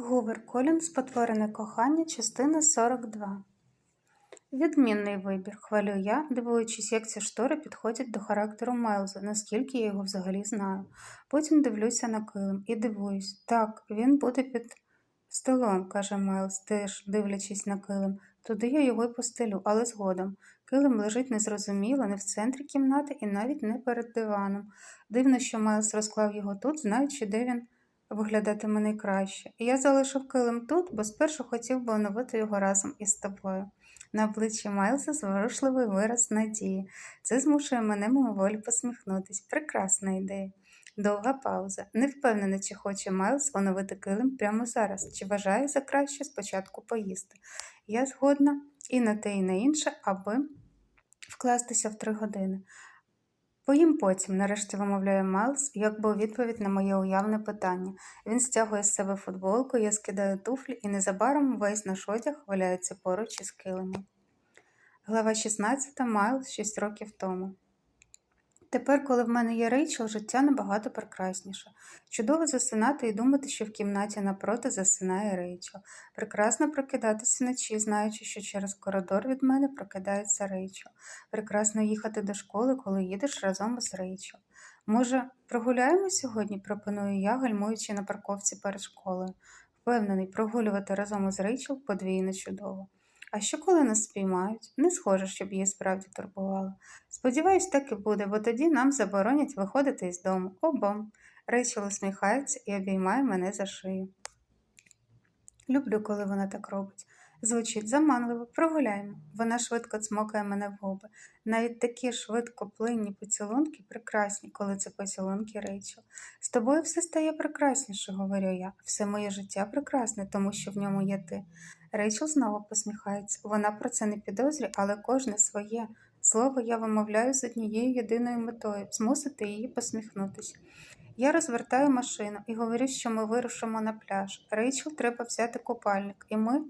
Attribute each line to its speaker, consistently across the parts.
Speaker 1: Гувер Колін Спотворене кохання, частина 42. Відмінний вибір, хвалю я, дивуючись, як ці штори підходять до характеру Майлза, наскільки я його взагалі знаю. Потім дивлюся на килим і дивуюсь. Так, він буде під столом, каже Майлз, теж дивлячись на килим. Туди я його й постелю, але згодом. Килим лежить незрозуміло, не в центрі кімнати і навіть не перед диваном. Дивно, що Майлз розклав його тут, знаючи, де він виглядатиме найкраще. І я залишив килим тут, бо спершу хотів би оновити його разом із тобою. На обличчі Майлза зворушливий вираз надії. Це змушує мене мимоволі посміхнутись. Прекрасна ідея. Довга пауза. Не впевнена, чи хоче Майлз оновити килим прямо зараз, чи вважає за краще спочатку поїсти. Я згодна і на те, і на інше, аби вкластися в три години. Поїм потім, нарешті вимовляє Майлз, якби у відповідь на моє уявне питання. Він стягує з себе футболку, я скидаю туфлі, і незабаром весь наш одяг валяється поруч із килимом. Глава 16. Майлз 6 років тому. Тепер, коли в мене є Рейчел, життя набагато прекрасніше. Чудово засинати і думати, що в кімнаті напроти засинає Рейчел. Прекрасно прокидатися вночі, знаючи, що через коридор від мене прокидається Рейчел. Прекрасно їхати до школи, коли їдеш разом із Рейчел. Може, прогуляємо сьогодні, пропоную я, гальмуючи на парковці перед школою. Впевнений, прогулювати разом із Рейчел подвійно чудово. А що коли нас спіймають? Не схоже, щоб її справді турбувало. Сподіваюсь, так і буде, бо тоді нам заборонять виходити із дому. Обом. Рейчел усміхається і обіймає мене за шию. Люблю, коли вона так робить. Звучить заманливо, прогуляємо. Вона швидко цмокає мене в губи. Навіть такі швидко плинні поцілунки прекрасні, коли це поцілунки Рейчел. З тобою все стає прекрасніше, говорю я. Все моє життя прекрасне, тому що в ньому є ти. Рейчел знову посміхається. Вона про це не підозрює, але кожне своє слово я вимовляю з однією єдиною метою змусити її посміхнутися. Я розвертаю машину і говорю, що ми вирушимо на пляж. Рейчел треба взяти купальник, і ми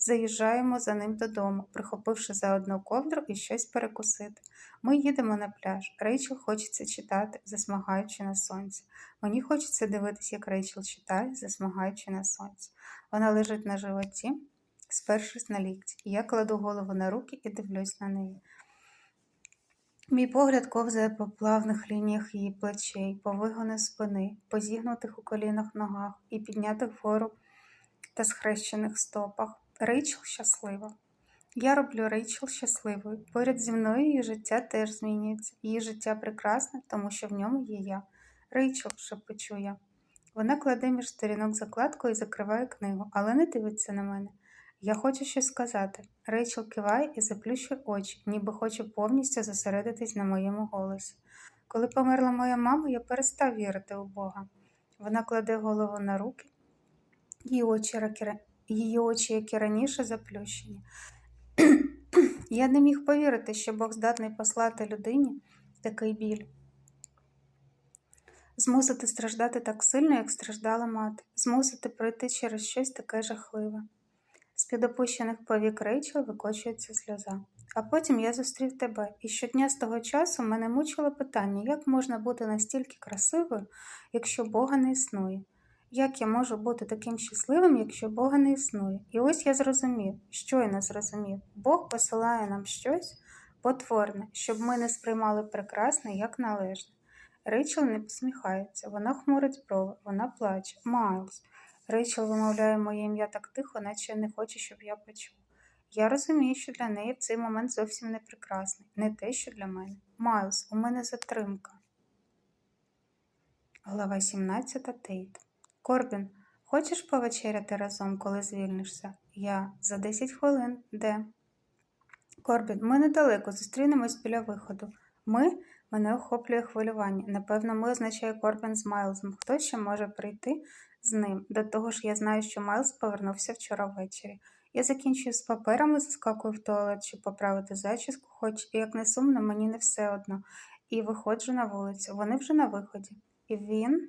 Speaker 1: заїжджаємо за ним додому, прихопивши за одну ковдру і щось перекусити. Ми їдемо на пляж. Рейчел хочеться читати, засмагаючи на сонці. Мені хочеться дивитися, як Рейчел читає, засмагаючи на сонці. Вона лежить на животі, спершись на лікті. Я кладу голову на руки і дивлюсь на неї. Мій погляд ковзає по плавних лініях її плечей, по вигону спини, по зігнутих у колінах ногах і піднятих вгору та схрещених стопах. Рейчел щаслива. Я роблю Рейчел щасливою. Поряд зі мною її життя теж змінюється. Її життя прекрасне, тому що в ньому є я. Рейчел, шепочу я. Вона кладе між сторінок закладку і закриває книгу, але не дивиться на мене. Я хочу щось сказати. Рейчел киває і заплющує очі, ніби хоче повністю зосередитись на моєму голосі. Коли померла моя мама, я перестав вірити у Бога. Вона кладе голову на руки, її очі, її очі як і раніше, заплющені. я не міг повірити, що Бог здатний послати людині такий біль. Змусити страждати так сильно, як страждала мати, змусити пройти через щось таке жахливе. З під опущених повік Рейчел викочується сльоза. А потім я зустрів тебе, і щодня з того часу мене мучило питання, як можна бути настільки красивою, якщо Бога не існує. Як я можу бути таким щасливим, якщо Бога не існує? І ось я зрозумів, щойно зрозумів, Бог посилає нам щось потворне, щоб ми не сприймали прекрасне як належне. Рейчел не посміхається, вона хмурить брови, вона плаче. Майлз. Рейчел вимовляє моє ім'я так тихо, наче не хоче, щоб я почув. Я розумію, що для неї цей момент зовсім не прекрасний, не те, що для мене. Майлз, у мене затримка. Глава 17 Тейт. Корбін, хочеш повечеряти разом, коли звільнишся? Я за 10 хвилин. Де? Корбін, ми недалеко, зустрінемось біля виходу. Ми мене охоплює хвилювання. Напевно, ми означає Корбін з Майлзом. Хто ще може прийти з ним? До того ж, я знаю, що Майлз повернувся вчора ввечері. Я закінчую з паперами, заскакую в туалет, щоб поправити зачіску, хоч, як не сумно, мені не все одно, і виходжу на вулицю. Вони вже на виході. І він.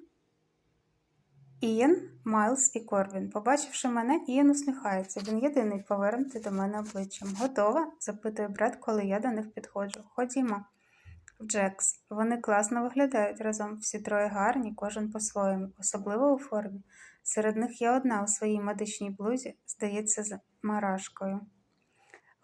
Speaker 1: Ієн, Майлз і Корвін. Побачивши мене, Ієн усміхається. Він єдиний повернутий до мене обличчям. Готова? запитує брат, коли я до них підходжу. Ходімо. Джекс. Вони класно виглядають разом. Всі троє гарні, кожен по-своєму, особливо у формі. Серед них є одна у своїй медичній блузі, здається, з марашкою.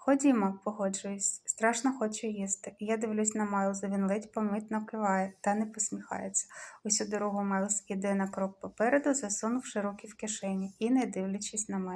Speaker 1: Ходімо, погоджуюсь, страшно хочу їсти. Я дивлюсь на Майлза, він ледь помитно киває та не посміхається. Усю дорогу Майлз іде на крок попереду, засунувши руки в кишені і не дивлячись на мене.